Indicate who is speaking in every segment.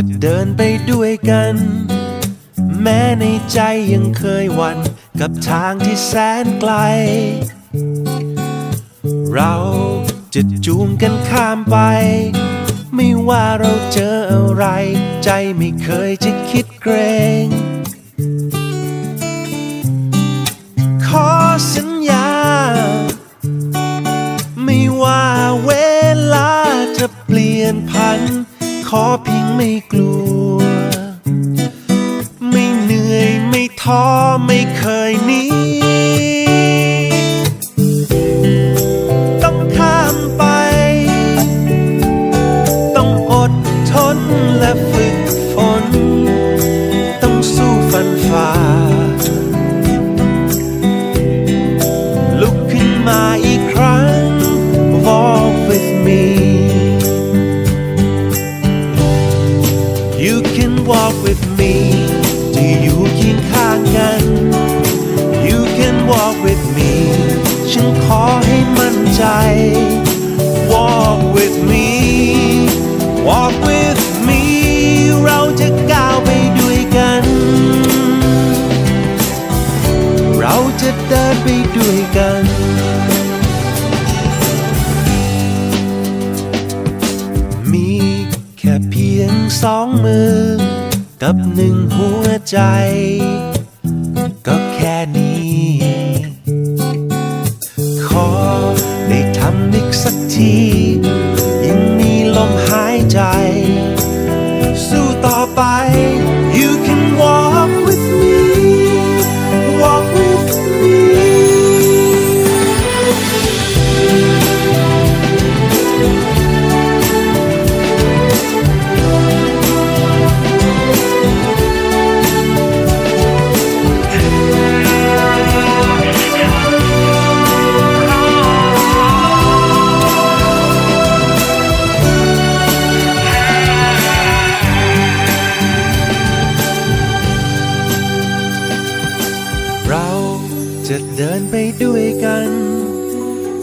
Speaker 1: จะเดินไปด้วยกัน แม้ในใจยังเคยหวันกับทางที่แสนไกล เราจะจูงกันข้ามไป ไม่ว่าเราเจออะไร ใจไม่เคยจะคิดเกรง ขอสัญญา ไม่ว่าเวลาจะเปลี่ยนพันขอเไม่กลัว ไม่เหนื่อยไม่ท้อไม่เคยหนีต้องข้ามไป ต้องอดทนและฝึกฝน ต้องสู้ฟันฝ่าลุกขึ้นมา you can walk with me สองมือ กับหนึ่งหัวใจ ด้วยกัน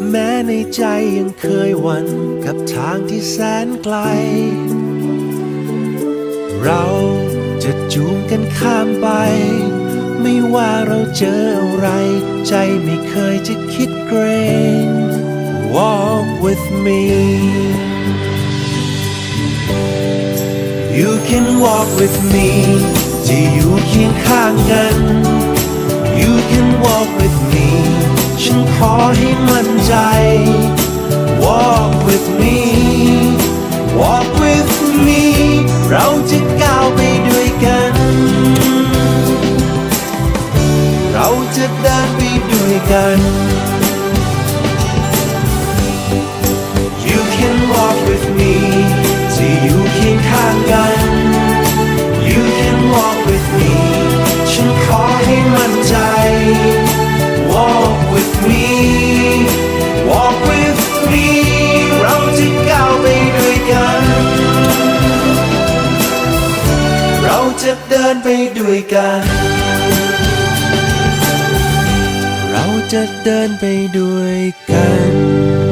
Speaker 1: แม้ในใจยังเคยหวันกับทางที่แสนไกล เราจะจูงกันข้ามไป ไม่ว่าเราเจออะไร ใจไม่เคยจะคิดเกรง Walk with me You can walk with me จะอยู่เคียงข้างกัน You can walk with me ฉันขอให้มั่นใจ Walk with me Walk with me เราจะก้าวไปด้วยกัน เราจะเดินไปด้วยกัน จะเดินไปด้วยกัน เราจะเดินไปด้วยกัน